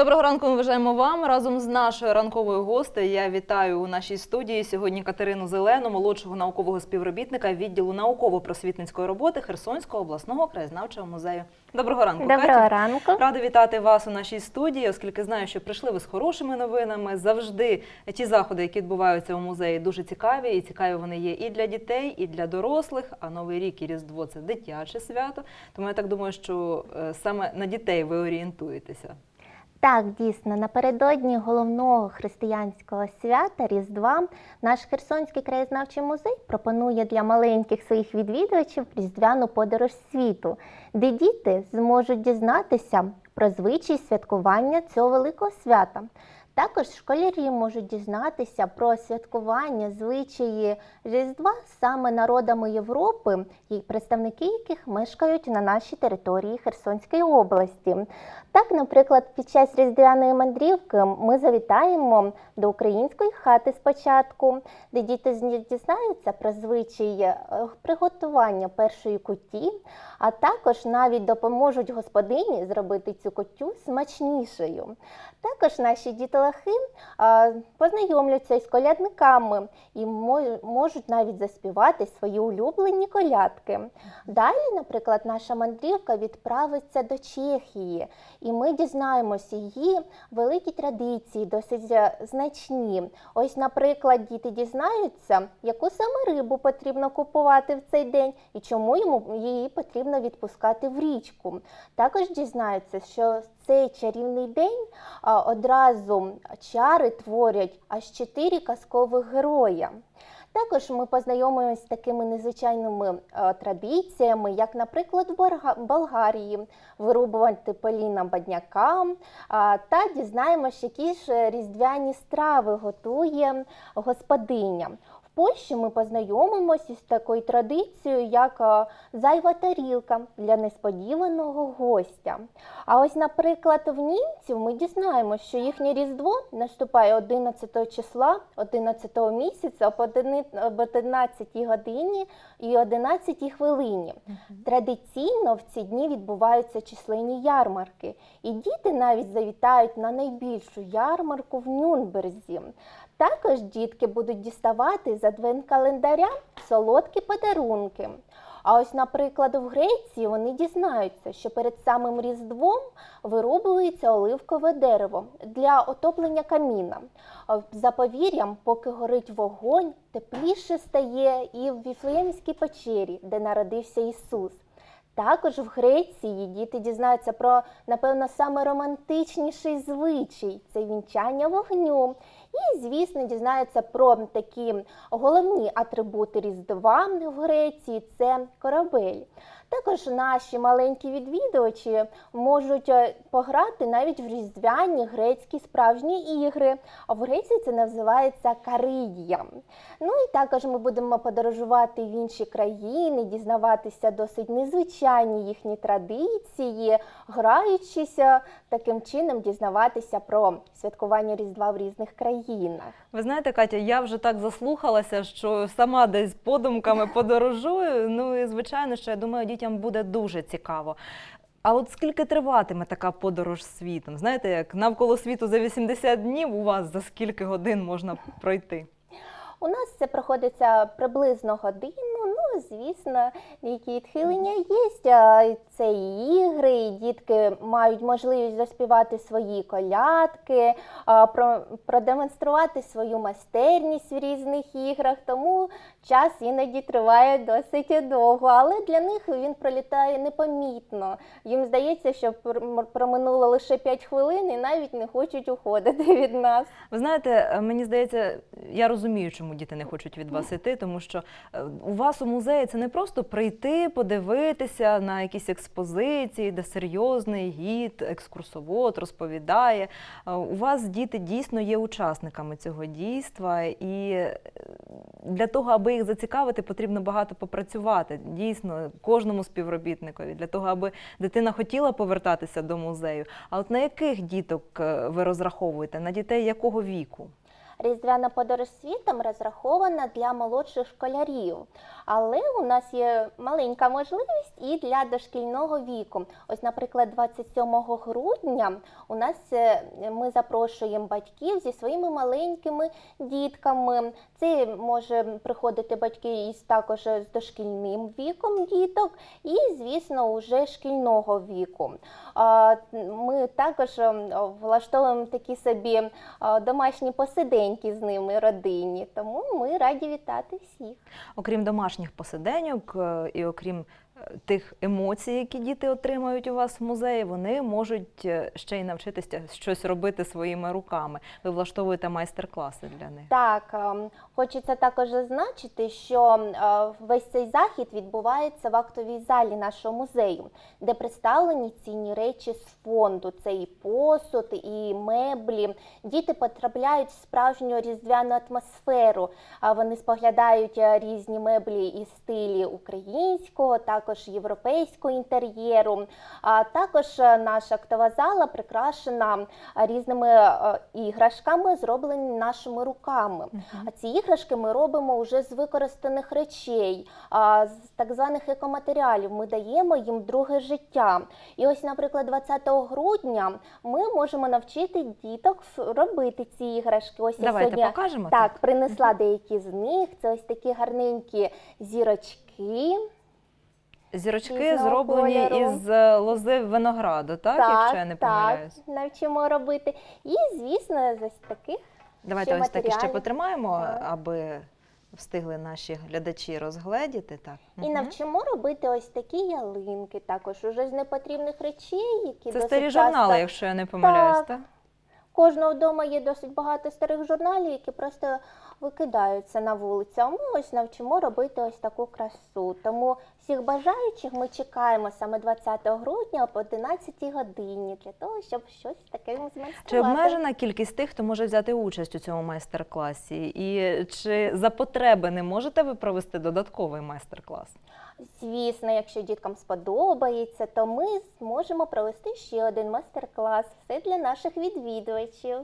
Доброго ранку ми вважаємо вам разом з нашою ранковою гостею. Я вітаю у нашій студії сьогодні Катерину Зелену, молодшого наукового співробітника відділу науково-просвітницької роботи Херсонського обласного краєзнавчого музею. Доброго ранку, Доброго Катю. ранку. Рада вітати вас у нашій студії, оскільки знаю, що прийшли ви з хорошими новинами. Завжди ті заходи, які відбуваються у музеї, дуже цікаві, і цікаві вони є і для дітей, і для дорослих. А новий рік і Різдво це дитяче свято. Тому я так думаю, що е, саме на дітей ви орієнтуєтеся. Так, дійсно, напередодні головного християнського свята Різдва наш Херсонський краєзнавчий музей пропонує для маленьких своїх відвідувачів різдвяну подорож світу, де діти зможуть дізнатися про звичай святкування цього великого свята. Також школярі можуть дізнатися про святкування звичаї Різдва саме народами Європи, і представники яких мешкають на нашій території Херсонської області. Так, наприклад, під час різдвяної мандрівки ми завітаємо до української хати спочатку, де діти дізнаються про звичаї е, приготування першої куті, а також навіть допоможуть господині зробити цю кутю смачнішою. Також наші дітлахи познайомляться із колядниками і можуть навіть заспівати свої улюблені колядки. Далі, наприклад, наша мандрівка відправиться до Чехії, і ми дізнаємося її великі традиції, досить е, значні. Ось, наприклад, діти дізнаються, яку саме рибу потрібно купувати в цей день і чому йому її потрібно відпускати в річку. Також дізнаються, що цей чарівний день одразу чари творять аж чотири казкових героя. Також ми познайомимося з такими незвичайними традиціями, як, наприклад, в Болгарії вирубувати поліна бадняка, та дізнаємося, які ж різдвяні страви готує господиня. Польщі ми познайомимося з такою традицією, як е, зайва тарілка для несподіваного гостя. А ось, наприклад, в німців ми дізнаємося, що їхнє різдво наступає 11 числа 11 місяця об 11 об 11 годині і 11 хвилині. Традиційно в ці дні відбуваються численні ярмарки, і діти навіть завітають на найбільшу ярмарку в Нюнберзі. Також дітки будуть діставати з адвент-календаря солодкі подарунки. А ось, наприклад, в Греції вони дізнаються, що перед самим Різдвом вирубується оливкове дерево для отоплення каміна. За повір'ям, поки горить вогонь, тепліше стає і в Віфлеємській печері, де народився Ісус. Також в Греції діти дізнаються про, напевно, саме романтичніший звичай це вінчання вогню. І, звісно, дізнаються про такі головні атрибути Різдва в Греції це корабель. Також наші маленькі відвідувачі можуть е, пограти навіть в різдвяні грецькі справжні ігри. А в Греції це називається каридія. Ну і також ми будемо подорожувати в інші країни, дізнаватися досить незвичайні їхні традиції, граючися таким чином дізнаватися про святкування Різдва в різних країнах. Ви знаєте, Катя, я вже так заслухалася, що сама десь подумками подорожую. Ну і звичайно, що я думаю, дітям буде дуже цікаво. А от скільки триватиме така подорож світом? Знаєте, як навколо світу за 80 днів у вас за скільки годин можна пройти? У нас це проходиться приблизно годину. Ну, звісно, які відхилення є. Це і ігри, і дітки мають можливість заспівати свої колядки, продемонструвати свою майстерність в різних іграх. Тому час іноді триває досить довго, але для них він пролітає непомітно. Їм здається, що пр- проминуло лише 5 хвилин і навіть не хочуть уходити від нас. Ви знаєте, е, мені здається, я розумію, чому діти не хочуть від вас іти, тому що е, у вас у музеї це не просто прийти, подивитися на якісь експозиції, де серйозний гід, екскурсовод розповідає. Е, У вас діти дійсно є учасниками цього дійства, і е, для того, аби їх зацікавити, потрібно багато попрацювати. Дійсно, кожному співробітникові, для того, аби дитина хотіла повертатися до музею. А от на яких діток е, ви розраховуєте? На дітей якого віку? Різдвяна подорож світом розрахована для молодших школярів, але у нас є маленька можливість і для дошкільного віку. Ось, наприклад, 27 грудня у нас е, ми запрошуємо батьків зі своїми маленькими дітками. Це може приходити батьки із також з дошкільним віком діток, і, звісно, уже шкільного віку. Ми також влаштовуємо такі собі домашні посиденьки з ними родині, тому ми раді вітати всіх. Окрім домашніх посиденьок е, і окрім тих емоцій, які діти отримають у вас в музеї, вони можуть е, ще й навчитися щось робити своїми руками. Ви влаштовуєте майстер-класи для них. Так, ем, хочеться також зазначити, що е, весь цей захід відбувається в актовій залі нашого музею, де представлені цінні речі з фонду. Це і посуд, і меблі. Діти потрапляють в справжню різдвяну атмосферу. Вони споглядають е, різні меблі і стилі українського, також європейського інтер'єру. А також е, наша актова зала прикрашена е, різними е, іграшками, зроблені нашими руками. А ці іграшки ми робимо вже з використаних речей, з так званих екоматеріалів. Ми даємо їм друге життя. І ось, наприклад, 20 грудня ми можемо навчити діток робити ці іграшки. Ось я Давайте сьогодні покажемо. так принесла деякі з них. Це ось такі гарненькі зірочки. Зірочки різного зроблені кольору. із е, лози винограду, так, якщо я не помиляюсь. так, навчимо робити. І, звісно, з ось таких Давайте ще ось так матеріалів. потримаємо, Так. аби встигли наші глядачі розгледіти. Так. І Мгм. навчимо робити ось такі ялинки, також уже з непотрібних речей, які Це досить старі часто... журнали, якщо я не помиляюсь, Так. так? Кожного вдома є досить багато старих журналів, які просто викидаються на вулицю. А ми ось навчимо робити ось таку красу. Тому всіх бажаючих ми чекаємо саме 20 грудня об 11 годині для того, щоб щось таке змайструвати. Чи обмежена кількість тих, хто може взяти участь у цьому майстер-класі? І чи за потреби не можете ви провести додатковий майстер-клас? Звісно, якщо діткам сподобається, то ми зможемо провести ще один майстер-клас. Все для наших відвідувачів.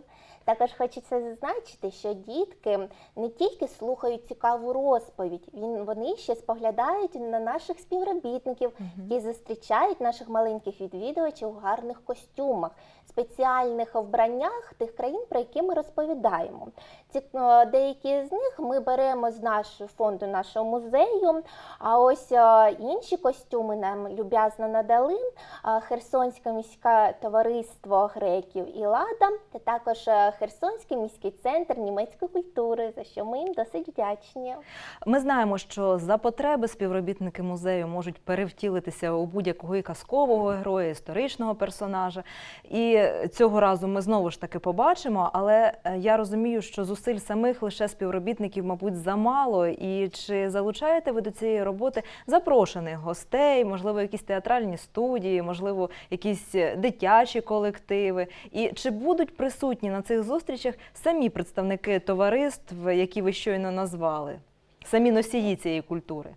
Також хочеться зазначити, що дітки не тільки слухають цікаву розповідь, вони ще споглядають на наших співробітників, які зустрічають наших маленьких відвідувачів у гарних костюмах, спеціальних вбраннях тих країн, про які ми розповідаємо. Ці е, деякі з них ми беремо з нашого фонду нашого музею. А ось е, інші костюми нам люб'язно надали е, Херсонське міське товариство греків і лада, та також Херсонський міський центр німецької культури, за що ми їм досить вдячні. Ми знаємо, що за потреби співробітники музею можуть перевтілитися у будь-якого казкового героя, історичного персонажа. І цього разу ми знову ж таки побачимо. Але е, я розумію, що зусиль самих лише співробітників, мабуть, замало. І чи залучаєте ви до цієї роботи запрошених гостей, можливо, якісь театральні студії, можливо, якісь е, дитячі колективи? І чи будуть присутні на цих зустрічах самі представники товариств, які ви щойно назвали? Самі носії цієї культури.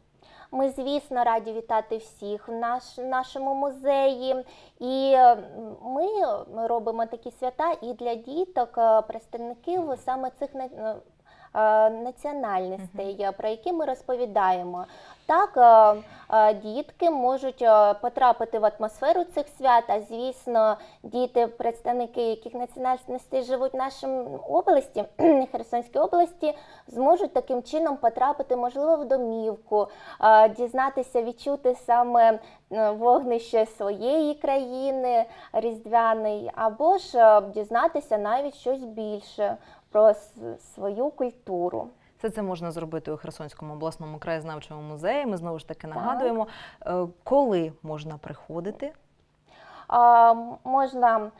Ми, звісно, раді вітати всіх в наш, нашому музеї. І е, ми робимо такі свята і для діток, е, представників саме цих е, національностей, е, про які ми розповідаємо. Так, е, е, дітки можуть потрапити в атмосферу цих свят, а звісно, діти, представники яких національностей живуть в нашій області, Херсонській області, зможуть таким чином потрапити, можливо, в домівку, дізнатися, відчути саме вогнище своєї країни різдвяний, або ж дізнатися навіть щось більше про свою культуру. Все це можна зробити у Херсонському обласному краєзнавчому музеї. Ми знову ж таки нагадуємо, е, коли можна приходити. Можна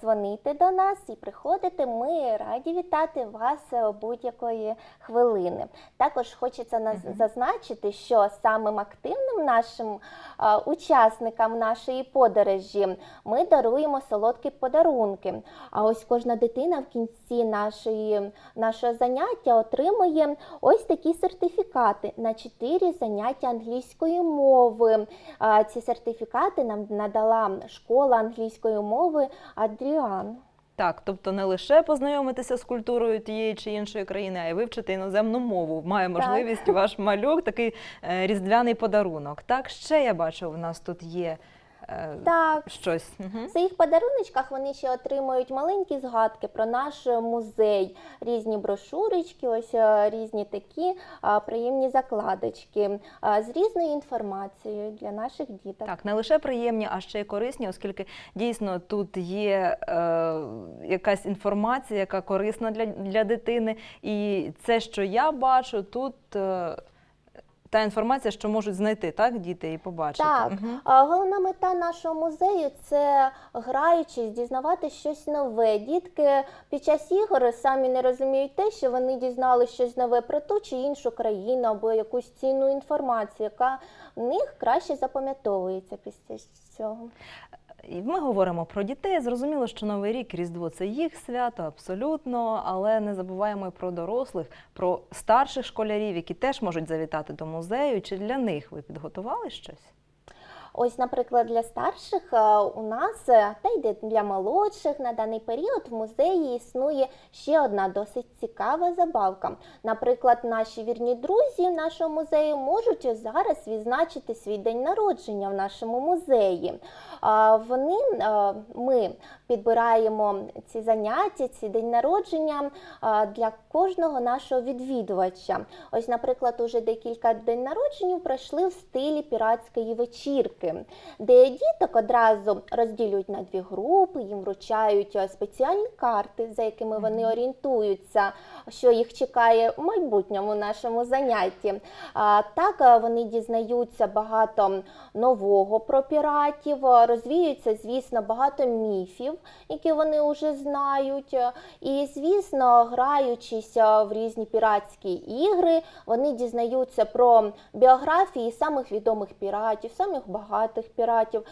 дзвонити до нас і приходити. Ми раді вітати вас е, будь-якої хвилини. Також хочеться наз- зазначити, що самим активним нашим учасникам нашої подорожі ми даруємо солодкі подарунки. А ось кожна дитина в кінці нашої, нашого заняття отримує ось такі сертифікати на 4 заняття англійської мови. Ці сертифікати нам надала школа англійської мови Адріан. Так, тобто не лише познайомитися з культурою тієї чи іншої країни, а й вивчити іноземну мову. Має можливість ваш малюк, такий е, різдвяний подарунок. Так, ще я бачу, в нас тут є Так, щось. В своїх подаруночках вони ще отримують маленькі згадки про наш е, музей, різні брошурочки, ось е, різні такі приємні закладочки з різною інформацією для наших діток. Так, не лише приємні, а ще й корисні, оскільки дійсно тут є е, якась інформація, яка корисна для, для дитини. І це, що я бачу, тут е, та інформація, що можуть знайти так, діти і побачити. Так, а, головна мета нашого музею це граючись, дізнавати щось нове. Дітки під час ігор самі не розуміють те, що вони дізнали щось нове про ту чи іншу країну або якусь цінну інформацію, яка в них краще запам'ятовується після цього. Ми говоримо про дітей. Зрозуміло, що Новий рік, Різдво це їх свято, абсолютно, але не забуваємо і про дорослих, про старших школярів, які теж можуть завітати до музею. Чи для них ви підготували щось? Ось, наприклад, для старших е, у нас е, та й для молодших на даний період в музеї існує ще одна досить цікава забавка. Наприклад, наші вірні друзі нашого музею можуть зараз відзначити свій день народження в нашому музеї. Вони е, ми підбираємо ці заняття, ці день народження для кожного нашого відвідувача. Ось, наприклад, уже декілька день народження пройшли в стилі піратської вечірки, де діток одразу розділюють на дві групи, їм вручають е, спеціальні карти, за якими вони орієнтуються, що їх чекає в майбутньому нашому занятті. Так е, вони дізнаються багато нового про піратів, е, розвіються, звісно, багато міфів, які вони вже знають. І, звісно, граючись в різні піратські ігри, вони дізнаються про біографії самих відомих піратів, самих багатих піратів,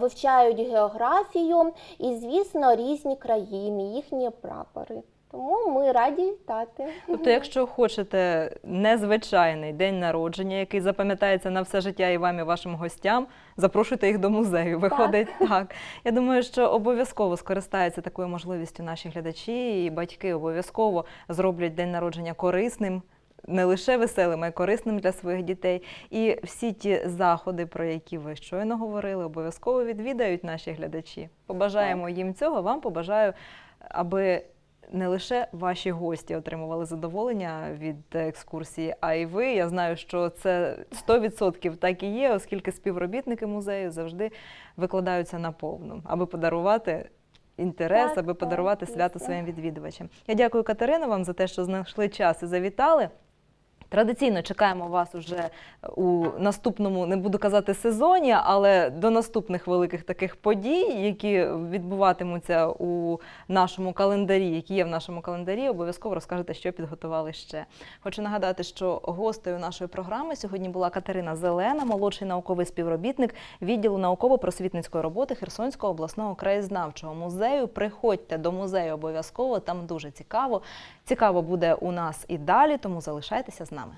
вивчають географію і, звісно, різні країни, їхні прапори. Тому ми раді вітати. Тобто, якщо хочете незвичайний день народження, який запам'ятається на все життя і вам, і вашим гостям, запрошуйте їх до музею. Виходить так. Я думаю, що обов'язково скористаються такою можливістю наші глядачі і батьки обов'язково зроблять день народження корисним. Не лише веселим, а й корисним для своїх дітей. І всі ті заходи, про які ви щойно говорили, обов'язково відвідають наші глядачі. Побажаємо їм цього. Вам побажаю, аби не лише ваші гості отримували задоволення від екскурсії, а й ви. Я знаю, що це 100% так і є, оскільки співробітники музею завжди викладаються на повну, аби подарувати. Інтерес, аби подарувати свято своїм відвідувачам. Я дякую Катерина вам за те, що знайшли час і завітали. Традиційно чекаємо вас уже у наступному, не буду казати сезоні, але до наступних великих таких подій, які відбуватимуться у нашому календарі, які є в нашому календарі. Обов'язково розкажете, що підготували ще. Хочу нагадати, що гостею нашої програми сьогодні була Катерина Зелена, молодший науковий співробітник відділу науково-просвітницької роботи Херсонського обласного краєзнавчого музею. Приходьте до музею обов'язково, там дуже цікаво. Цікаво буде у нас і далі, тому залишайтеся з нами.